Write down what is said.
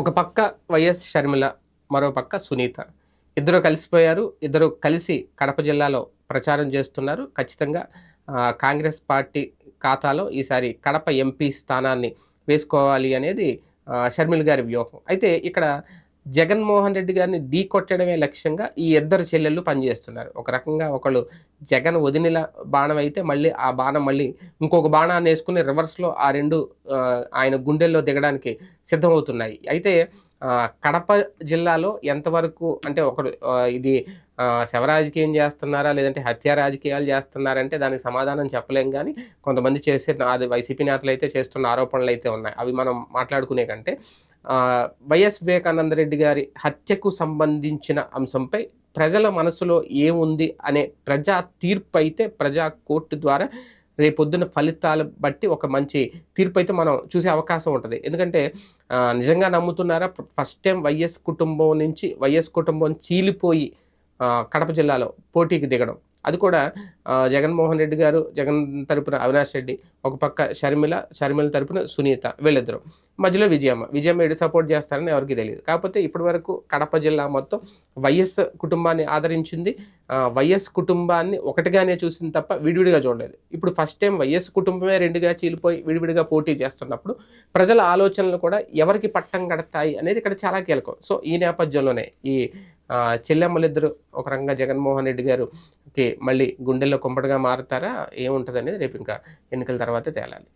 ఒక పక్క వైఎస్ షర్మిల మరో పక్క సునీత. ఇద్దరు కలిసిపోయారు. ఇద్దరు కలిసి కడప జిల్లాలో ప్రచారం చేస్తున్నారు. ఖచ్చితంగా కాంగ్రెస్ పార్టీ ఖాతాలో ఈసారి కడప ఎంపీ స్థానాన్ని వేసుకోవాలి అనేది షర్మిల్ షర్మిల గారి వ్యూహం. అయితే ఇక్కడ జగన్మోహన్ రెడ్డి గారిని ఢీ కొట్టడమే లక్ష్యంగా ఈ ఇద్దరు చెల్లెళ్ళు పనిచేస్తున్నారు. ఒక రకంగా ఒకళ్ళు జగన్ వదినిల బాణం అయితే మళ్ళీ ఆ బాణం మళ్ళీ ఇంకొక బాణాన్ని వేసుకుని రివర్స్లో ఆ రెండు ఆయన గుండెల్లో దిగడానికి సిద్ధమవుతున్నాయి. అయితే కడప జిల్లాలో ఎంతవరకు అంటే ఒకడు ఇది శవరాజకీయం చేస్తున్నారా? లేదంటే హత్య రాజకీయాలు చేస్తున్నారంటే దానికి సమాధానం చెప్పలేం కానీ కొంతమంది చేసే అది వైసీపీ నేతలు అయితే చేస్తున్న ఆరోపణలు అయితే ఉన్నాయి. అవి మనం మాట్లాడుకునే కంటే వైఎస్ వివేకానంద రెడ్డి గారి హత్యకు సంబంధించిన అంశంపై ప్రజల మనసులో ఏముంది అనే ప్రజా తీర్పు అయితే ప్రజా కోర్టు ద్వారా రేపొద్దున ఫలితాలు బట్టి ఒక మంచి తీర్పు అయితే మనం చూసే అవకాశం ఉంటుంది. ఎందుకంటే నిజంగా నమ్ముతున్నారా? ఫస్ట్ టైం వైఎస్ కుటుంబం నుంచి వైఎస్ కుటుంబం చీలిపోయి కడప జిల్లాలో పోటీకి దిగడం. అది కూడా జగన్మోహన్ రెడ్డి గారు జగన్ తరపున అవినాష్ రెడ్డి ఒక పక్క షర్మిల షర్మిల తరపున సునీత వీళ్ళిద్దరు. మధ్యలో విజయమ్మ. విజయమ్మ ఎడు సపోర్ట్ చేస్తారని ఎవరికి తెలియదు. కాకపోతే ఇప్పటి వరకు కడప జిల్లా మొత్తం వైఎస్ కుటుంబాన్ని ఆదరించింది. వైఎస్ కుటుంబాన్ని ఒకటిగానే చూసింది తప్ప విడివిడిగా చూడలేదు. ఇప్పుడు ఫస్ట్ టైం వైఎస్ కుటుంబమే రెండుగా చీలిపోయి విడివిడిగా పోటీ చేస్తున్నప్పుడు ప్రజల ఆలోచనలు కూడా ఎవరికి పట్టం కడతాయి అనేది ఇక్కడ చాలా కీలకం. సో ఈ నేపథ్యంలోనే ఈ చెల్లెమ్మలిద్దరు ఒక రకంగా జగన్మోహన్ రెడ్డి గారుకి మళ్ళీ గుండెల్లో కుంపటగా మారుతారా? ఏముంటుంది అనేది రేపు ఇంకా ఎన్నికల తర్వాత తేలాలి.